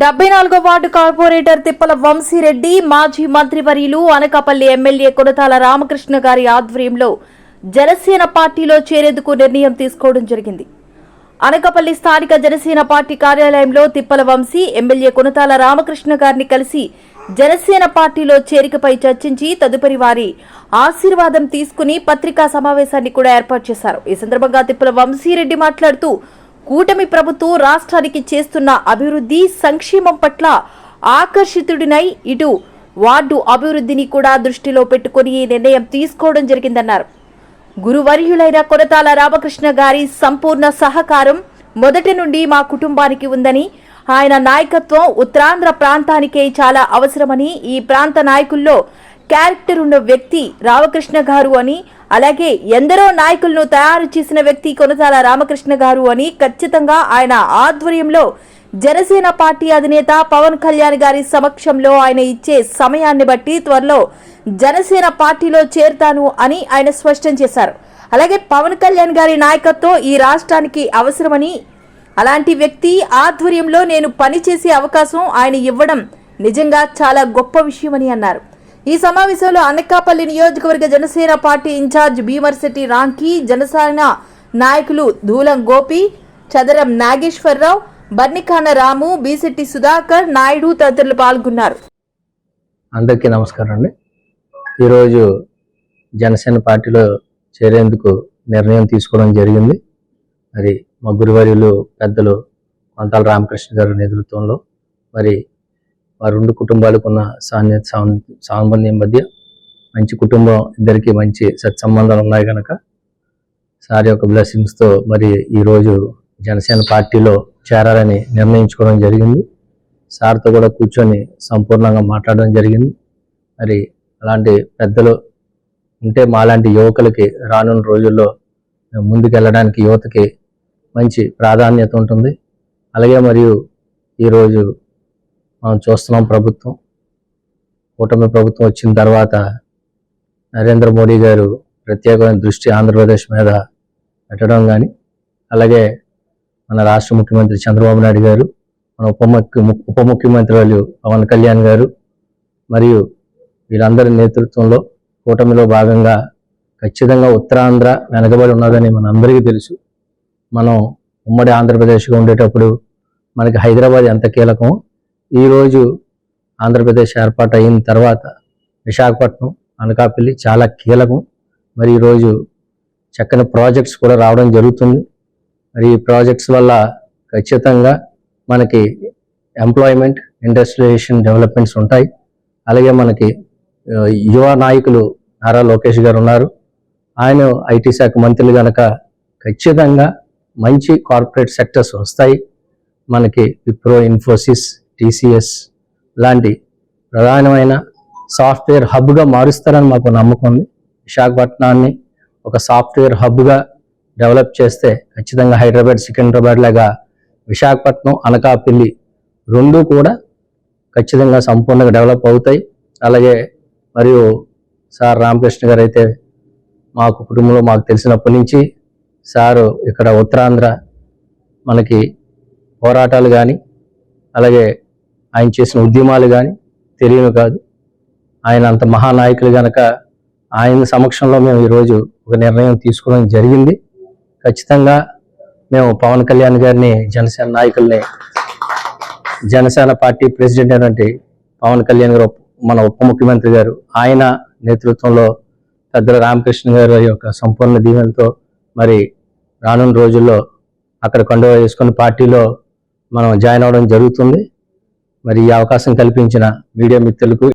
డెబ్బై నాలుగో ward corporator తిప్పల వంశీరెడ్డి మాజీ మంత్రివర్యులు అనకాపల్లి ఎమ్మెల్యే కొడతాల రామకృష్ణ గారి ఆధ్వర్యంలో జనసేన పార్టీలో చేరేందుకు నిర్ణయం తీసుకోవడం జరిగింది. అనకాపల్లి స్థానిక జనసేన పార్టీ కార్యాలయంలో తిప్పల వంశీ ఎమ్మెల్యే కొనతాల రామకృష్ణ గారిని కలిసి జనసేన పార్టీలో చేరికపై చర్చించి తదుపరి వారి ఆశీర్వాదం తీసుకుని పత్రికా సమావేశాన్ని కూడా ఏర్పాటు చేశారు. ఈ సందర్భంగా తిప్పల వంశీరెడ్డి మాట్లాడుతూ కూటమి ప్రభుత్వం రాష్ట్రానికి చేస్తున్న అభివృద్ధి సంక్షేమం పట్ల ఆకర్షితుడినై ఇటు వార్డు అభివృద్ధిని కూడా దృష్టిలో పెట్టుకుని ఈ నిర్ణయం తీసుకోవడం జరిగిందన్నారు. గురువర్యులైన కొరతాల రామకృష్ణ గారి సంపూర్ణ సహకారం మొదటి నుండి మా కుటుంబానికి ఉందని ఆయన నాయకత్వం ఉత్తరాంధ్ర ప్రాంతానికే చాలా అవసరమని ఈ ప్రాంత నాయకుల్లో క్యారెక్టర్ ఉన్న వ్యక్తి రామకృష్ణ గారు అని అలాగే ఎందరో నాయకులను తయారు చేసిన వ్యక్తి కొనసాల రామకృష్ణ గారు అని ఖచ్చితంగా ఆయన ఆధ్వర్యంలో జనసేన పార్టీ అధినేత పవన్ కళ్యాణ్ గారి సమక్షంలో ఆయన ఇచ్చే సమయాన్ని బట్టి త్వరలో జనసేన పార్టీలో చేరుతాను అని ఆయన స్పష్టం చేశారు. అలాగే పవన్ కళ్యాణ్ గారి నాయకత్వం ఈ రాష్ట్రానికి అవసరమని అలాంటి వ్యక్తి ఆధ్వర్యంలో నేను పనిచేసే అవకాశం ఆయన ఇవ్వడం నిజంగా చాలా గొప్ప విషయమని అన్నారు. ఈ సమావేశంలో అనకాపల్లి నియోజకవర్గ జనసేన పార్టీ ఇన్ఛార్జ్ భీమర్శెట్టి రాంకీ జనసేన నాయకులు ధూలం గోపి చదరం నాగేశ్వరరావు బర్నిఖాన రాము బీసెట్టి సుధాకర్ నాయుడు తదితరులు పాల్గొన్నారు. అందరికీ నమస్కారం అండి. ఈరోజు జనసేన పార్టీలో చేరేందుకు నిర్ణయం తీసుకోవడం జరిగింది. మరి మా గురువర్యులు పెద్దలు కొంతాల రామకృష్ణ గారి నేతృత్వంలో మరి ఆ రెండు కుటుంబాలకు ఉన్న సాన్య సాంబంధ్యం మధ్య మంచి కుటుంబం ఇద్దరికి మంచి సత్సంబంధాలు ఉన్నాయి కనుక సార్ యొక్క బ్లెస్సింగ్స్తో మరి ఈరోజు జనసేన పార్టీలో చేరాలని నిర్ణయించుకోవడం జరిగింది. సార్తో కూడా కూర్చొని సంపూర్ణంగా మాట్లాడడం జరిగింది. మరి అలాంటి పెద్దలు ఉంటే మాలాంటి యువకులకి రానున్న రోజుల్లో ముందుకెళ్ళడానికి యువతకి మంచి ప్రాధాన్యత ఉంటుంది. అలాగే మరియు ఈరోజు మనం చూస్తున్నాం ప్రభుత్వం. కూటమి ప్రభుత్వం వచ్చిన తర్వాత నరేంద్ర మోడీ గారు ప్రత్యేకమైన దృష్టి ఆంధ్రప్రదేశ్ మీద పెట్టడం కానీ అలాగే మన రాష్ట్ర ముఖ్యమంత్రి చంద్రబాబు నాయుడు గారు మన ఉప ముఖ్య ఉప ముఖ్యమంత్రి పవన్ కళ్యాణ్ గారు మరియు వీళ్ళందరి నేతృత్వంలో కూటమిలో భాగంగా ఖచ్చితంగా ఉత్తరాంధ్ర వెనకబడి ఉన్నదని మనందరికీ తెలుసు. మనం ఉమ్మడి ఆంధ్రప్రదేశ్గా ఉండేటప్పుడు మనకి హైదరాబాద్ ఎంత కీలకమో ఈరోజు ఆంధ్రప్రదేశ్ ఏర్పాటు అయిన తర్వాత విశాఖపట్నం అనకాపల్లి చాలా కీలకం. మరి ఈరోజు చక్కని ప్రాజెక్ట్స్ కూడా రావడం జరుగుతుంది. మరి ఈ ప్రాజెక్ట్స్ వల్ల ఖచ్చితంగా మనకి ఎంప్లాయ్మెంట్ ఇండస్ట్రియలైజేషన్ డెవలప్మెంట్స్ ఉంటాయి. అలాగే మనకి యువ నాయకులు నారా లోకేష్ గారు ఉన్నారు. ఆయన ఐటీ శాఖ మంత్రులు కనుక ఖచ్చితంగా మంచి కార్పొరేట్ సెక్టర్స్ వస్తాయి. మనకి విప్రో ఇన్ఫోసిస్ టీసీఎస్ లాంటి ప్రధానమైన సాఫ్ట్వేర్ హబ్గా మారుస్తారని మాకు నమ్మకం ఉంది. విశాఖపట్నాన్ని ఒక సాఫ్ట్వేర్ హబ్గా డెవలప్ చేస్తే ఖచ్చితంగా హైదరాబాద్ సికింద్రాబాద్ లాగా విశాఖపట్నం అనకాపల్లి రెండు కూడా ఖచ్చితంగా సంపూర్ణంగా డెవలప్ అవుతాయి. అలాగే మరియు సార్ రామకృష్ణ గారు అయితే మాకు కుటుంబంలో మాకు తెలిసినప్పటి నుంచి సారు ఇక్కడ ఉత్తరాంధ్ర మనకి పోరాటాలు కానీ అలాగే ఆయన చేసిన ఉద్యమాలు కానీ తెలియను కాదు. ఆయన అంత మహానాయకులు కనుక ఆయన సమక్షంలో మేము ఈరోజు ఒక నిర్ణయం తీసుకోవడం జరిగింది. ఖచ్చితంగా మేము పవన్ కళ్యాణ్ గారిని జనసేన నాయకుల్ని జనసేన పార్టీ ప్రెసిడెంట్ అయినటువంటి పవన్ కళ్యాణ్ గారు మన ఉప ముఖ్యమంత్రి గారు ఆయన నేతృత్వంలో పెద్దల రామకృష్ణ గారి యొక్క సంపూర్ణ దీవెనతో మరి రానున్న రోజుల్లో అక్కడ కండువ వేసుకుని పార్టీలో మనం జాయిన్ అవ్వడం జరుగుతుంది. మరి ఈ అవకాశం కల్పించిన మీడియా మిత్రులకు